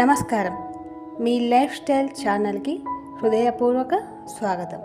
నమస్కారం. మీ life style ఛానల్కి హృదయపూర్వక స్వాగతం.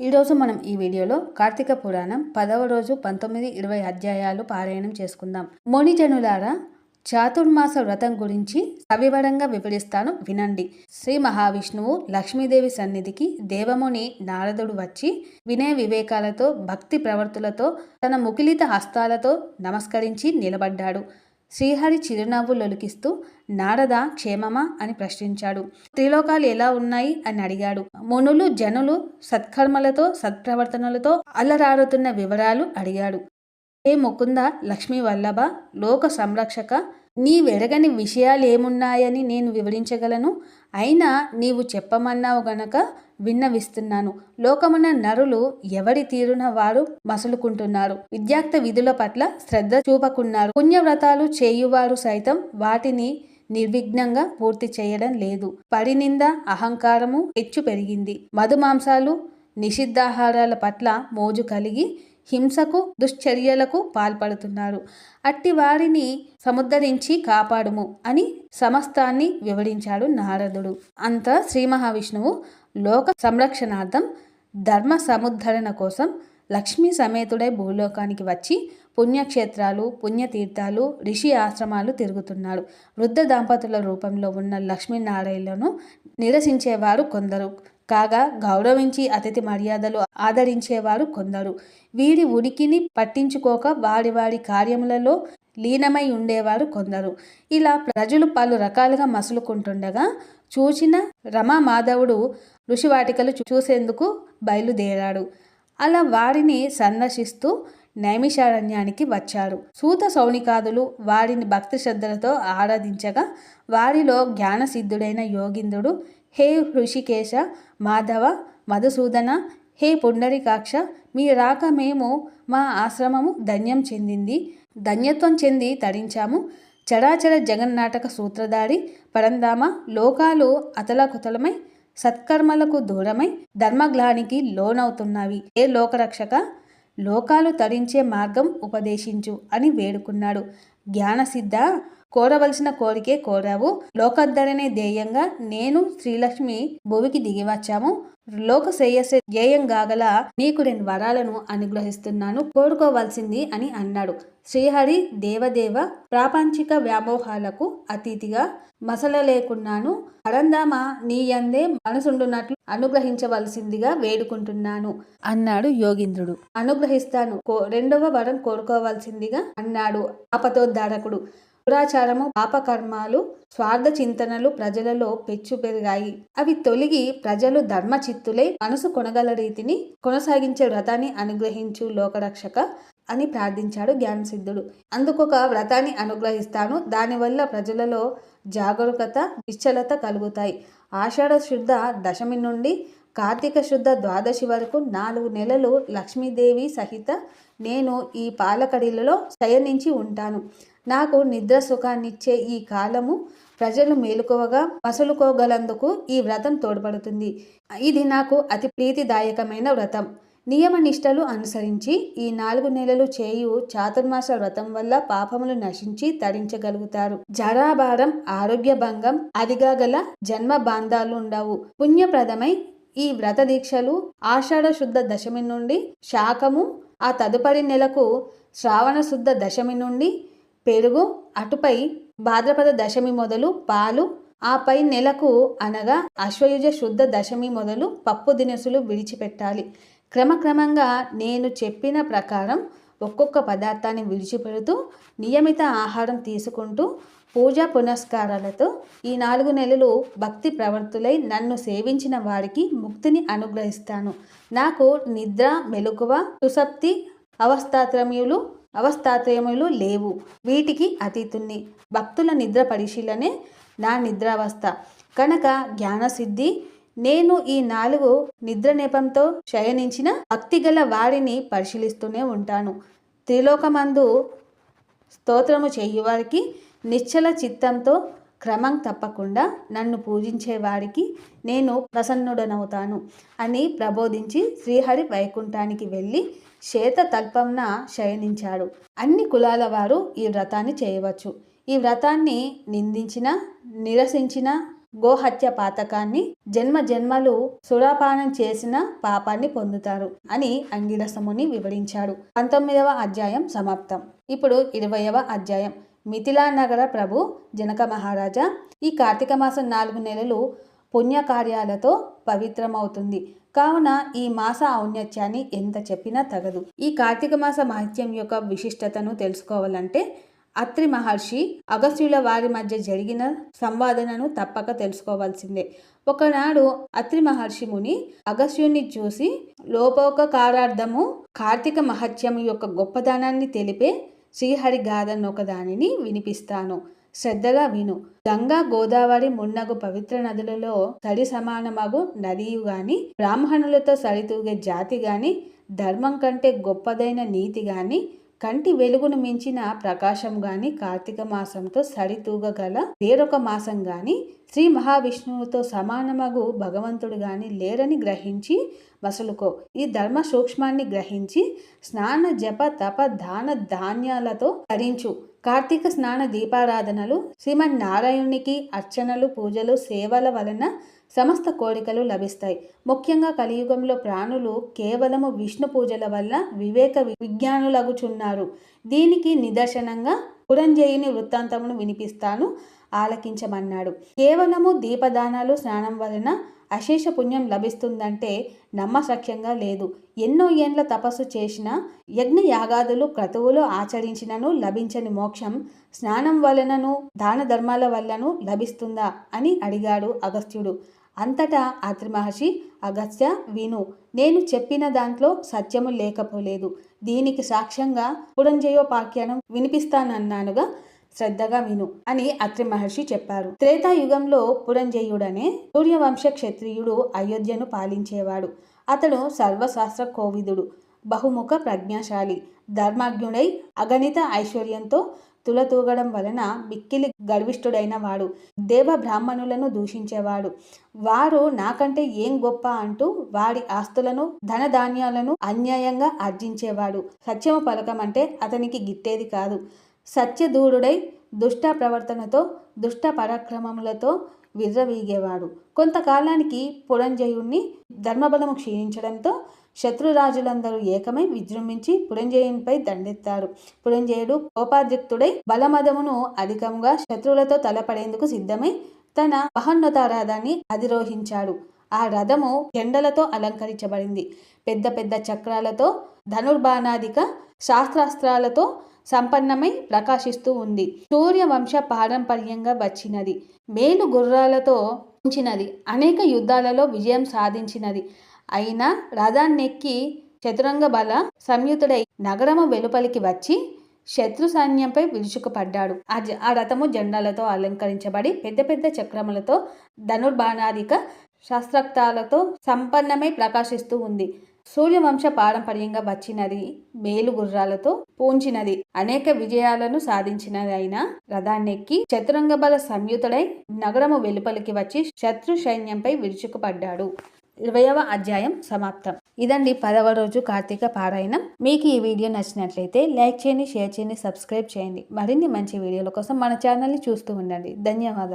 ఈరోజు మనం ఈ వీడియోలో కార్తీక పురాణం పదవ రోజు పంతొమ్మిది ఇరవై అధ్యాయాలు పారాయణం చేసుకుందాం. మునిజనులారా చాతుర్మాస వ్రతం గురించి సవివరంగా వివరిస్తాను వినండి. శ్రీ మహావిష్ణువు లక్ష్మీదేవి సన్నిధికి దేవముని నారదుడు వచ్చి వినయ వివేకాలతో భక్తి ప్రవర్తులతో తన ముకిలిత హస్తాలతో నమస్కరించి నిలబడ్డాడు. శ్రీహరి చిరునవ్వు లొలికిస్తూ నారద క్షేమమా? అని ప్రశ్నించాడు. త్రిలోకాలు ఎలా ఉన్నాయి? అని అడిగాడు. మునులు జనులు సత్కర్మలతో సత్ప్రవర్తనలతో అల్లరారుతున్న వివరాలు? అడిగాడు. ఏ ముకుంద లక్ష్మీ వల్లభ లోక సంరక్షక నీ విషయాలు విషయాలేమున్నాయని నేను వివరించగలను. అయినా నీవు చెప్పమన్నావు గనక విన్నవిస్తున్నాను. లోకమున నరులు ఎవరి తీరున వారు మసులుకుంటున్నారు? విద్యాక్త విధుల పట్ల శ్రద్ధ చూపకున్నారు. పుణ్యవ్రతాలు చేయువారు సైతం వాటిని నిర్విఘ్నంగా పూర్తి చేయడం లేదు. పరినింద అహంకారము హెచ్చు పెరిగింది. మధుమాంసాలు నిషిద్ధాహారాల పట్ల మోజు కలిగి హింసకు దుశ్చర్యలకు పాల్పడుతున్నారు. అట్టి వారిని సముద్ధరించి కాపాడుము అని సమస్తాన్ని వివరించాడు నారదుడు. అంత శ్రీ మహావిష్ణువు లోక సంరక్షణార్థం ధర్మ సముద్ధరణ కోసం లక్ష్మీ సమేతుడై భూలోకానికి వచ్చి పుణ్యక్షేత్రాలు పుణ్యతీర్థాలు ఋషి ఆశ్రమాలు తిరుగుతున్నాడు. వృద్ధ దంపతుల రూపంలో ఉన్న లక్ష్మీనారాయణను నిరసించేవారు కొందరు. కాగా గౌరవించి అతిథి మర్యాదలు ఆదరించేవారు కొందరు. వీరి ఉనికిని పట్టించుకోక వారి వారి కార్యములలో లీనమై ఉండేవారు కొందరు. ఇలా ప్రజలు పలు రకాలుగా మసులుకుంటుండగా చూచిన రమా మాధవుడు ఋషివాటికలు చూసేందుకు బయలుదేరాడు. అలా వారిని సందర్శిస్తూ నైమిషారణ్యానికి వచ్చారు. సూత సౌనికాదులు వారిని భక్తి శ్రద్ధలతో ఆరాధించగా వారిలో జ్ఞానసిద్ధుడైన యోగిందుడు హే హృషికేశ మాధవ మధుసూదన హే పుండరికాక్ష మీ రాక మేము మా ఆశ్రమము ధన్యం చెందింది. ధన్యత్వం చెంది తరించాము. చరాచర జగన్నాటక సూత్రధారి పరందామ లోకాలు అతలకుతలమై సత్కర్మలకు దూరమై ధర్మగ్లానికి లోనవుతున్నవి. ఏ లోకరక్షక? లోకాలు తరించే మార్గం ఉపదేశించు అని వేడుకున్నాడు. జ్ఞానసిద్ధ కోరవలసిన కోరికే కోరావు. లోకద్దరనే ధ్యేయంగా నేను శ్రీలక్ష్మి భూమికి దిగివచ్చాము లోక శ్రేయస్సు ధ్యేయం గాగల నీకు రెండు వరాలను అనుగ్రహిస్తున్నాను. కోరుకోవాల్సింది అని అన్నాడు. శ్రీహరి దేవదేవ ప్రాపంచిక వ్యామోహాలకు అతీతిగా మసల లేకున్నాను పరందామ నీ అందే అనుగ్రహించవలసిందిగా వేడుకుంటున్నాను అన్నాడు యోగింద్రుడు. అనుగ్రహిస్తాను. కో రెండవ వరం కోరుకోవాల్సిందిగా అన్నాడు అపతోద్ధారకుడు. దురాచారము పాపకర్మాలు స్వార్థ చింతనలు ప్రజలలో పెచ్చు పెరిగాయి. అవి తొలగి ప్రజలు ధర్మచిత్తులై మనసు కొనగల రీతిని కొనసాగించే వ్రతాన్ని అనుగ్రహించు లోకరక్షక అని ప్రార్థించాడు జ్ఞానసిద్ధుడు. అందుకొక వ్రతాన్ని అనుగ్రహిస్తాను. దానివల్ల ప్రజలలో జాగరూకత నిశ్చలత కలుగుతాయి. ఆషాఢ శుద్ధ దశమి నుండి కార్తీక శుద్ధ ద్వాదశి వరకు నాలుగు నెలలు లక్ష్మీదేవి సహిత నేను ఈ పాలకడిలలో శయనించి ఉంటాను. నాకు నిద్ర సుఖాన్నిచ్చే ఈ కాలము ప్రజలు మేలుకోవగా మసులుకోగలందుకు ఈ వ్రతం తోడ్పడుతుంది. ఇది నాకు అతి ప్రీతిదాయకమైన వ్రతం. నియమ నిష్టలు అనుసరించి ఈ నాలుగు నెలలు చేయు చాతుర్మాస వ్రతం వల్ల పాపములు నశించి తరించగలుగుతారు. జరాభారం ఆరోగ్య భంగం అదిగా గల జన్మ బాంధాలు ఉండవు. పుణ్యప్రదమై ఈ వ్రత దీక్షలు ఆషాఢ శుద్ధ దశమి నుండి శాకము ఆ తదుపరి నెలకు శ్రావణ శుద్ధ దశమి నుండి పెరుగు అటుపై భాద్రపద దశమి మొదలు పాలు ఆపై నెలకు అనగా అశ్వయుజ శుద్ధ దశమి మొదలు పప్పు దినుసులు విడిచిపెట్టాలి. క్రమక్రమంగా నేను చెప్పిన ప్రకారం ఒక్కొక్క పదార్థాన్ని విడిచిపెడుతూ నియమిత ఆహారం తీసుకుంటూ పూజా పునస్కారాలతో ఈ నాలుగు నెలలు భక్తి ప్రవర్తులై నన్ను సేవించిన వారికి ముక్తిని అనుగ్రహిస్తాను. నాకు నిద్ర మెలకువ సుసప్తి అవస్థాత్రమ్యులు అవస్థాత్రయములు లేవు. వీటికి అతీతుణ్ణి. భక్తుల నిద్ర పరిశీలనే నా నిద్రావస్థ. కనుక జ్ఞానసిద్ధి నేను ఈ నాలుగు నిద్ర నేపంతో శయనించిన భక్తిగల వారిని పరిశీలిస్తూనే ఉంటాను. త్రిలోకమందు స్తోత్రము చేయువారికి నిశ్చల చిత్తంతో క్రమం తప్పకుండా నన్ను పూజించే వారికి నేను ప్రసన్నుడనవుతాను అని ప్రబోధించి శ్రీహరి వైకుంఠానికి వెళ్ళి శ్వేత తల్పంన శయనించాడు. అన్ని కులాల వారు ఈ వ్రతాన్ని చేయవచ్చు. ఈ వ్రతాన్ని నిందించిన నిరసించిన గోహత్య పాతకాన్ని జన్మ జన్మలు సురాపానం చేసిన పాపాన్ని పొందుతారు అని అంగిరసముని వివరించాడు. పంతొమ్మిదవ అధ్యాయం సమాప్తం. ఇప్పుడు ఇరవయవ అధ్యాయం. మిథిలా నగర ప్రభు జనక మహారాజా ఈ కార్తీక మాసం నాలుగు నెలలు పుణ్యకార్యాలతో పవిత్రమవుతుంది. కావున ఈ మాస ఔన్నత్యాన్ని ఎంత చెప్పినా తగదు. ఈ కార్తీక మాస మహత్యం యొక్క విశిష్టతను తెలుసుకోవాలంటే అత్రి మహర్షి అగస్త్యుల వారి మధ్య జరిగిన సంవాదనను తప్పక తెలుసుకోవాల్సిందే. ఒకనాడు అత్రి మహర్షి ముని అగస్త్యుని చూసి లోపోపకారార్థము కార్తీక మహత్యం యొక్క గొప్పదనాన్ని తెలిపే శ్రీహరి గాథను దానిని వినిపిస్తాను. శ్రద్ధగా విను. గంగా గోదావరి మున్నగు పవిత్ర నదులలో తడి సమానమగు నదియు గాని బ్రాహ్మణులతో సరితూగే జాతి గాని ధర్మం కంటే గొప్పదైన నీతి గాని కంటి వెలుగును మించిన ప్రకాశం గాని కార్తీక మాసంతో సరితూగగల వేరొక మాసం గాని శ్రీ మహావిష్ణువుతో సమానమగు భగవంతుడు గాని లేరని గ్రహించి వసులుకో. ఈ ధర్మ సూక్ష్మాన్ని గ్రహించి స్నాన జప తప దాన ధాన్యాలతో ధరించు కార్తీక స్నాన దీపారాధనలు శ్రీమన్నారాయణునికి అర్చనలు పూజలు సేవల వలన సమస్త కోరికలు లభిస్తాయి. ముఖ్యంగా కలియుగంలో ప్రాణులు కేవలము విష్ణు పూజల వల్ల వివేక విజ్ఞానులగుచున్నారు. దీనికి నిదర్శనంగా పురంజయుని వృత్తాంతమును వినిపిస్తాను ఆలకించమన్నాడు. కేవలము దీపదానాలు స్నానం వలన అశేష పుణ్యం లభిస్తుందంటే నమ్మసఖ్యంగా లేదు. ఎన్నో ఏండ్ల తపస్సు చేసిన యజ్ఞ యాగాదులు క్రతువులు ఆచరించినను లభించని మోక్షం స్నానం వలనను దాన ధర్మాల వల్లను లభిస్తుందా అని అడిగాడు అగస్త్యుడు. అంతటా ఆత్రి మహర్షి అగస్త్య విను. నేను చెప్పిన దాంట్లో సత్యము లేకపోలేదు. దీనికి సాక్ష్యంగా పురంజయోపాఖ్యానం వినిపిస్తానన్నానుగా శ్రద్ధగా విను అని అత్రి మహర్షి చెప్పారు. త్రేతాయుగంలో పురంజయుడనే సూర్యవంశ క్షత్రియుడు అయోధ్యను పాలించేవాడు. అతడు సర్వశాస్త్ర కోవిదుడు బహుముఖ ప్రజ్ఞాశాలి ధర్మాజ్ఞుడై అగణిత ఐశ్వర్యంతో తులతూగడం వలన మిక్కిలి గర్విష్ఠుడైన వాడు దేవ బ్రాహ్మణులను దూషించేవాడు. వారు నాకంటే ఏం గొప్ప అంటూ వాడి ఆస్తులను ధనధాన్యాలను అన్యాయంగా ఆర్జించేవాడు. సత్యము పలకమంటే అతనికి గిట్టేది కాదు. సత్యదూరుడై దుష్ట ప్రవర్తనతో దుష్ట పరాక్రమములతో విర్రవీగేవాడు. కొంతకాలానికి పురంజయుణ్ణి ధర్మబలము క్షీణించడంతో శత్రురాజులందరూ ఏకమై విజృంభించి పురంజయునిపై దండెత్తారు. పురంజయుడు కోపాద్రిక్తుడై బలమదమును అధికంగా శత్రువులతో తలపడేందుకు సిద్ధమై తన మహోన్నత రథాన్ని అధిరోహించాడు. ఆ రథము ఎండలతో అలంకరించబడింది. పెద్ద పెద్ద చక్రాలతో ధనుర్బాణాధిక శాస్త్రాస్త్రాలతో సంపన్నమై ప్రకాశిస్తూ ఉంది. సూర్యవంశ పారంపర్యంగా వచ్చినది. మేలు గుర్రాలతో ఉంచినది. అనేక యుద్ధాలలో విజయం సాధించినది. అయినా రథాన్నెక్కి చతురంగ బల సంయుతుడై నగరము వెలుపలికి వచ్చి శత్రు సైన్యంపై విరుచుకుపడ్డాడు. ఆ జ ఆ రథము జెండాలతో అలంకరించబడి పెద్ద పెద్ద చక్రములతో ధనుర్బాణాధిక శస్త్రాక్తాలతో సంపన్నమై ప్రకాశిస్తూ ఉంది. సూర్యవంశ పారంపర్యంగా వచ్చినది మేలు గుర్రాలతో పూంచినది. అనేక విజయాలను సాధించినది రథాన్నెక్కి చతురంగ బల సంయుతుడై నగరము వెలుపలికి వచ్చి శత్రు సైన్యంపై విరుచుకుపడ్డాడు. ఇరవయవ అధ్యాయం సమాప్తం. ఇదండి పదవ రోజు కార్తీక పారాయణం. మీకు ఈ వీడియో నచ్చినట్లయితే లైక్ చేయండి షేర్ చేయండి సబ్స్క్రైబ్ చేయండి. మరిన్ని మంచి వీడియోల కోసం మన ఛానల్ని చూస్తూ ఉండండి. ధన్యవాదాలు.